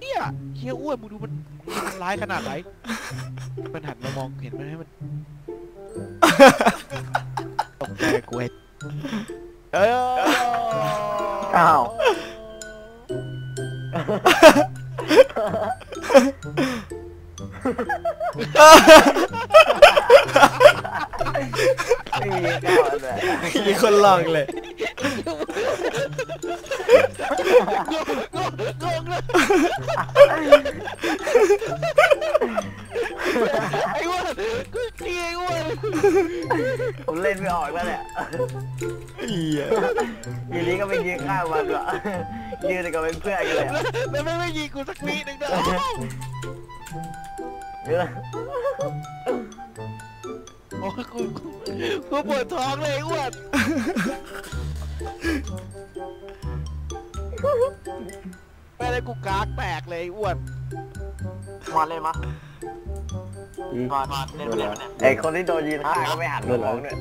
เฮียเฮียอ้วนมึงดูมันมันร้ายขนาดไหน มันหันมามองเห็นมันให้มันตกใจกูเห็นเอ้ยอ้าว ไม่มีก้าวเลยมีคนลองเลยงงเลยไอ้อ้วนกูเกลียดไอ้อ้วนผมเล่นไม่ออกแล้วเนี่ยเหี้ยทีนี้ก็ไปยืนข้างมันว่ะยืนกับเป็นเพื่อนกันเลยอะแล้วไม่ไม่ยิงกูสักทีหนึ่งเด้อเยวโอ้ย กูกูกูปวดท้องเลยไอ้อ้วนไม่ได้กูกากแตกเลยไอ้อ้วนมาเล่นมามามาเล่นมาเล่นมาเนี่ยไอคนที่โดนยืนข้างก็ไม่หันมามองเนี่ย